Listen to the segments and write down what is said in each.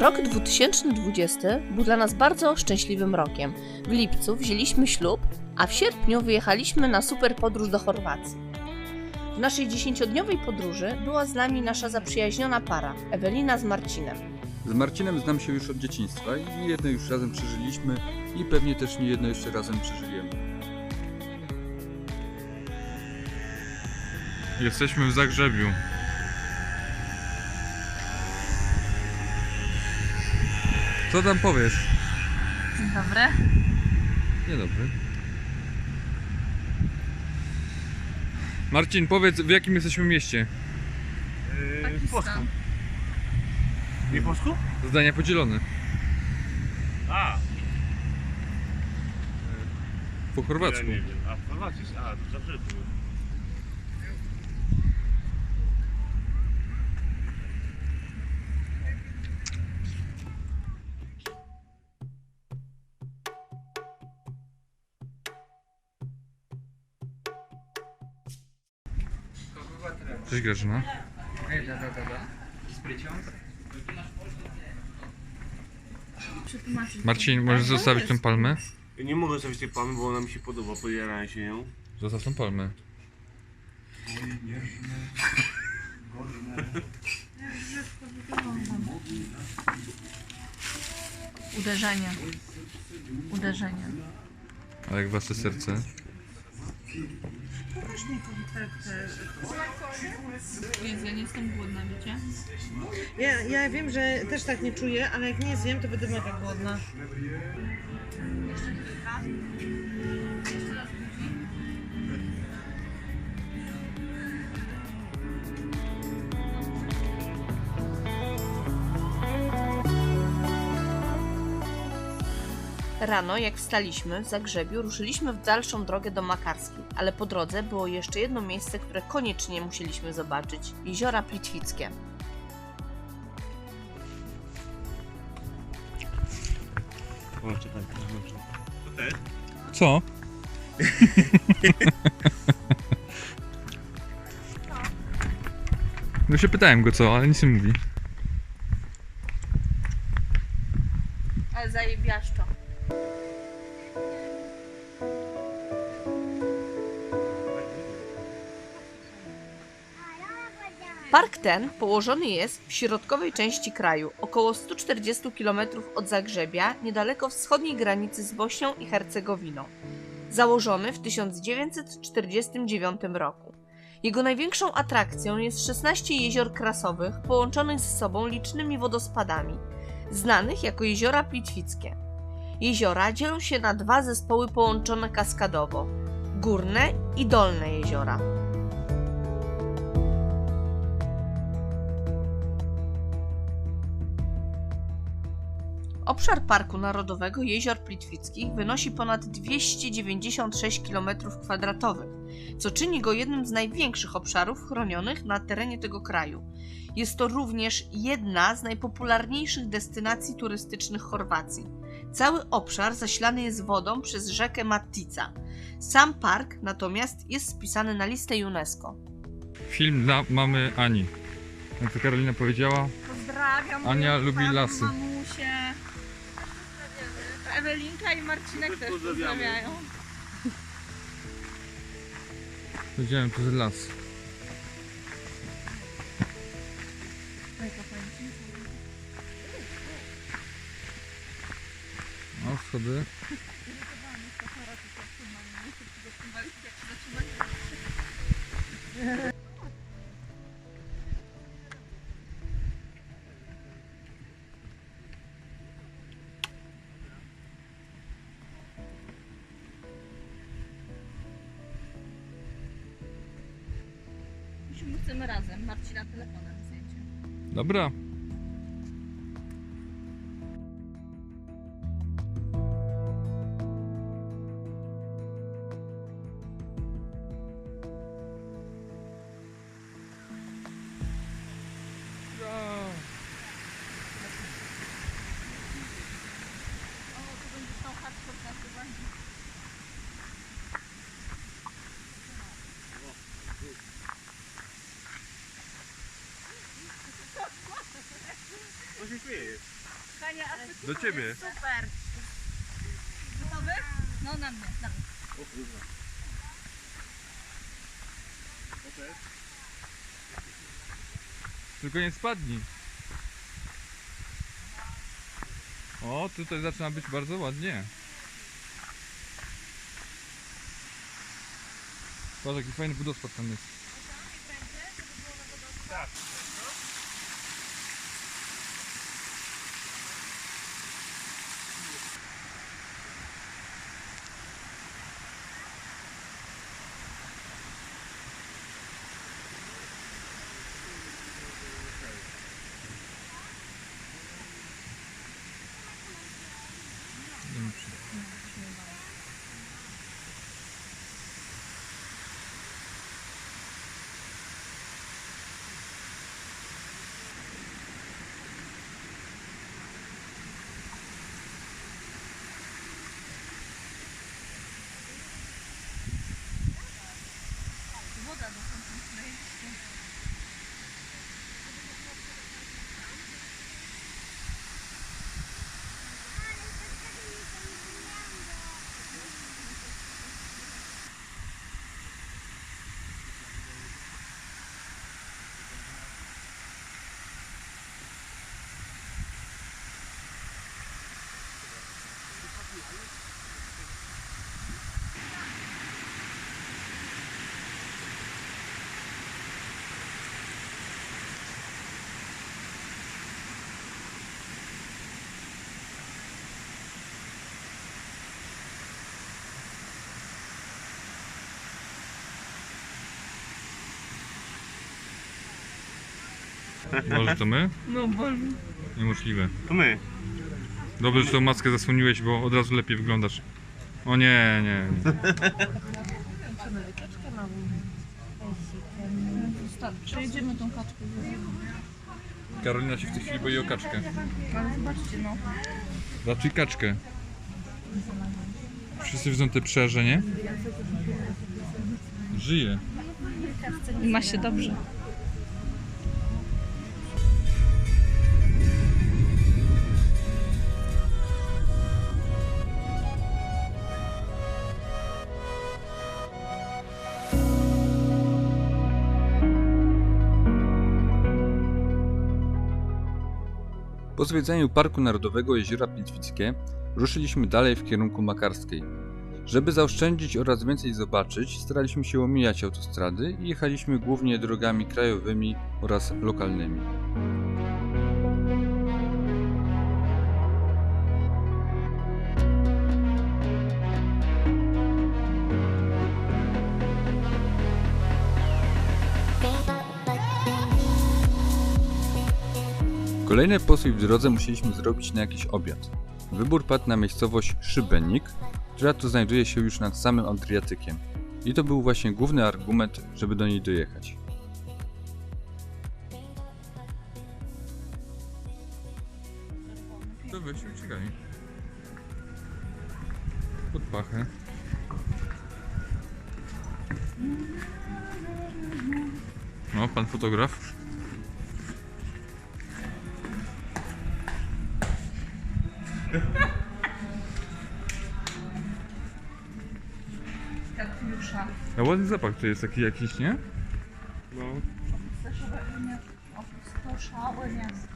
Rok 2020 był dla nas bardzo szczęśliwym rokiem. W lipcu wzięliśmy ślub, a w sierpniu wyjechaliśmy na super podróż do Chorwacji. W naszej dziesięciodniowej podróży była z nami nasza zaprzyjaźniona para, Ewelina z Marcinem. Z Marcinem znam się już od dzieciństwa i nie jedno już razem przeżyliśmy i pewnie też nie jedno jeszcze razem przeżyjemy. Jesteśmy w Zagrzebiu. Co tam powiesz? Dzień dobry. Nie dobry. Marcin, powiedz w jakim jesteśmy mieście? Yy, w Polsku. Nie w Polsku? Zdania podzielone. A, Po chorwacku. ja nie wiem. A w Chorwacji? A, to zawsze było. Cześć Grażyna. Marcin, możesz zostawić tę palmę? Ja nie mogę sobie tej palmy, bo ona mi się podoba, pojarałem się nią. Zostaw tą palmę. Uderzenie. Uderzenie. A jak wasze serce? Jezu, ja nie jestem głodna, wiecie? Ja, ja wiem, że też tak nie czuję, ale jak nie zjem, to będę mega głodna. Rano, jak wstaliśmy w Zagrzebiu, ruszyliśmy w dalszą drogę do Makarski, ale po drodze było jeszcze jedno miejsce, które koniecznie musieliśmy zobaczyć jeziora Plitwickie. O, czekaj? Co? No się pytałem go co, ale nic nie mówi. Ale zajebiaszczo. Park ten położony jest w środkowej części kraju, około 140 km od Zagrzebia, niedaleko wschodniej granicy z Bośnią i Hercegowiną. Założony w 1949 roku. Jego największą atrakcją jest 16 jezior krasowych połączonych ze sobą licznymi wodospadami, znanych jako jeziora Plitwickie. Jeziora dzielą się na dwa zespoły połączone kaskadowo: górne i dolne jeziora. Obszar Parku Narodowego Jezior Plitwickich wynosi ponad 296 km2, co czyni go jednym z największych obszarów chronionych na terenie tego kraju. Jest to również jedna z najpopularniejszych destynacji turystycznych Chorwacji. Cały obszar zasilany jest wodą przez rzekę Matica. Sam park natomiast jest spisany na listę UNESCO. Film dla mamy Ani. Jak to Karolina powiedziała, Pozdrawiam. Ania moją lubi lasy. Mamusię. Ewelinka i Marcinek też pozdrawiają. powiedziałem to jest las. Schody. Musimy razem. Marcina telefonem zdjęcie. Dobra. Co się śmieje? Kochanie, a ty Do ciebie. super. Gotowy? No na mnie, dawaj. Tylko nie spadnij. O, tutaj zaczyna być bardzo ładnie. Patrz, jaki fajny wodospad tam jest. Do końca. Może to my? No bo... Niemożliwe. To my. Dobrze, że tą maskę zasłoniłeś, bo od razu lepiej wyglądasz. O nie, nie. nie. Przejedziemy tą kaczkę. Karolina się w tej chwili boi o kaczkę. Ale zobaczcie, no. Raczej kaczkę. Wszyscy widzą te przerze, nie? Żyje. I ma się dobrze. Po zwiedzaniu Parku Narodowego Jeziora Plitwickie ruszyliśmy dalej w kierunku Makarskiej. Żeby zaoszczędzić oraz więcej zobaczyć, staraliśmy się omijać autostrady i jechaliśmy głównie drogami krajowymi oraz lokalnymi. Kolejny postój w drodze musieliśmy zrobić na jakiś obiad. Wybór padł na miejscowość Szybenik, która tu znajduje się już nad samym Adriatykiem. I to był właśnie główny argument, żeby do niej dojechać. To weź uciekaj. Pod pachę. No, pan fotograf. Ładny zapach to jest taki jakiś, nie? No. Opustoszałe miasto.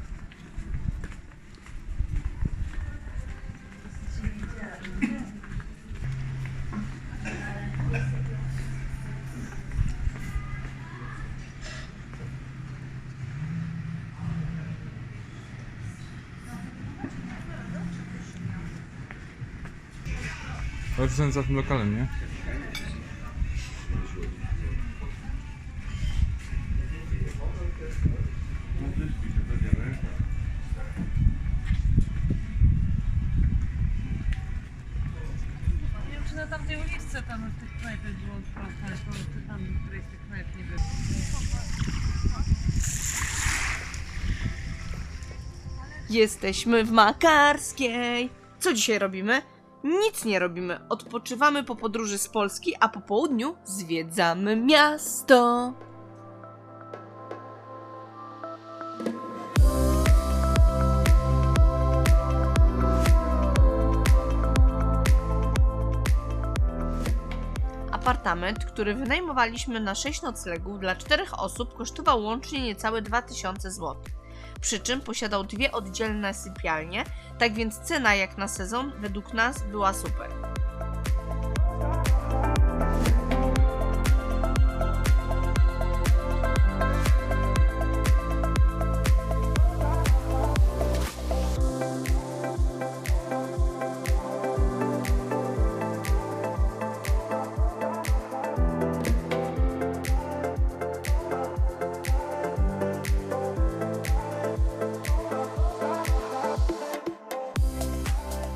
Ale to za tym lokalem, nie? Jesteśmy w Makarskiej. Co dzisiaj robimy? Nic nie robimy. Odpoczywamy po podróży z Polski, a po południu zwiedzamy miasto. apartament, który wynajmowaliśmy na 6 noclegów dla 4 osób kosztował łącznie niecałe 2000 zł. Przy czym posiadał dwie oddzielne sypialnie, tak więc cena jak na sezon według nas była super.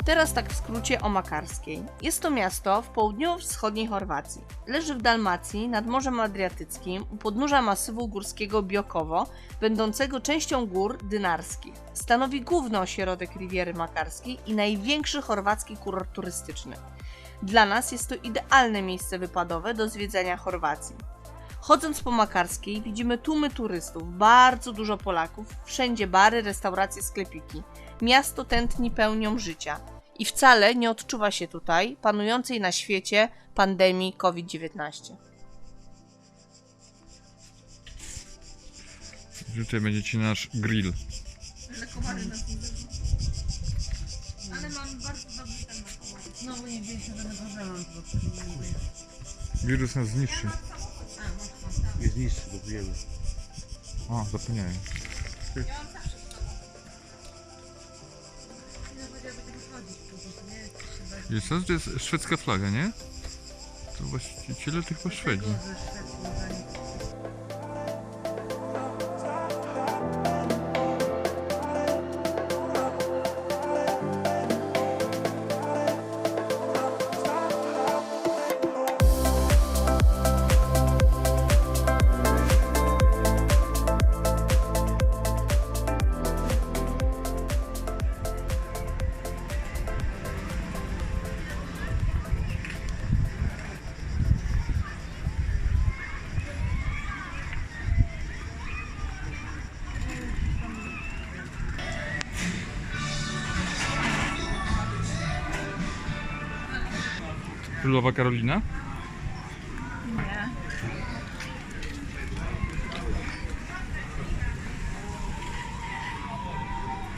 Teraz tak w skrócie o Makarskiej. Jest to miasto w południowo-wschodniej Chorwacji. Leży w Dalmacji nad Morzem Adriatyckim u podnóża masywu górskiego Biokowo, będącego częścią gór dynarskich. Stanowi główny ośrodek Riviery Makarskiej i największy chorwacki kurort turystyczny. Dla nas jest to idealne miejsce wypadowe do zwiedzania Chorwacji. Chodząc po Makarskiej widzimy tłumy turystów, bardzo dużo Polaków, wszędzie bary, restauracje, sklepiki. Miasto tętni pełnią życia i wcale nie odczuwa się tutaj panującej na świecie pandemii COVID-19. Tutaj będziecie nasz grill. Nas. Ale mam bardzo dobry temat. Znowu nie wzięliśmy żadnego żelu. Wirus nas zniszczy. Nie zniszczy, bo pijemy. O, zapomniałem. Jest to, to jest szwedzka flaga, nie? To właściciele to chyba Szwedzi. Królowa Karolina?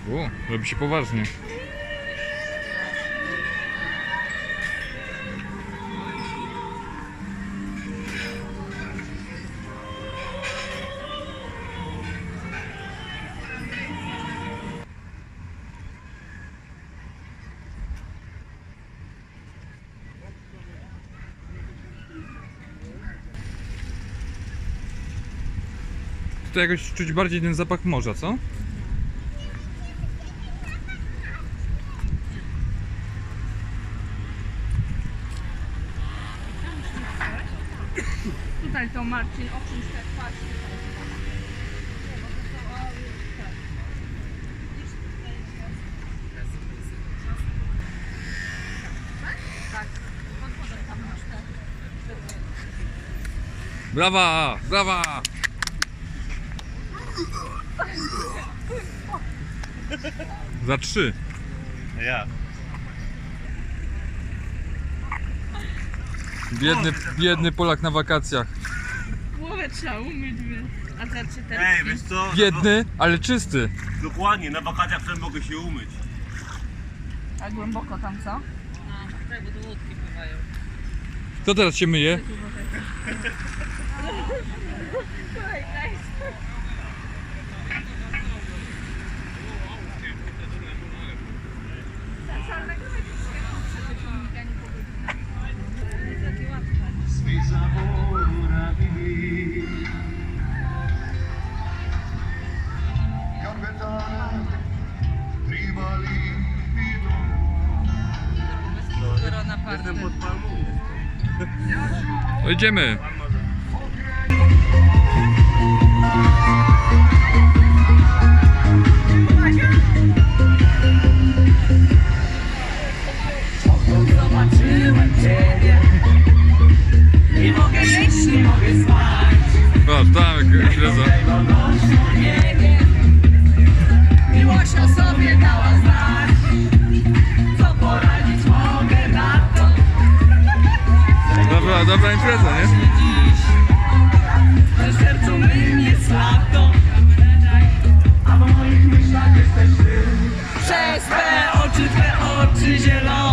Nie. O, robi się poważnie. Tutaj jakoś czuć bardziej ten zapach morza, co? Tutaj to Marcin o czymś tak te. Brawa! Brawa! Za trzy. Ja. Biedny, biedny Polak na wakacjach. Głowę trzeba umyć, więc. A za trzy teraz. Ej, wiesz co? Biedny, ale czysty. Dokładnie, na wakacjach wtedy mogę się umyć. A głęboko tam co? Tak, bo to łódki pływają. Kto teraz się myje? idziemy. Angela.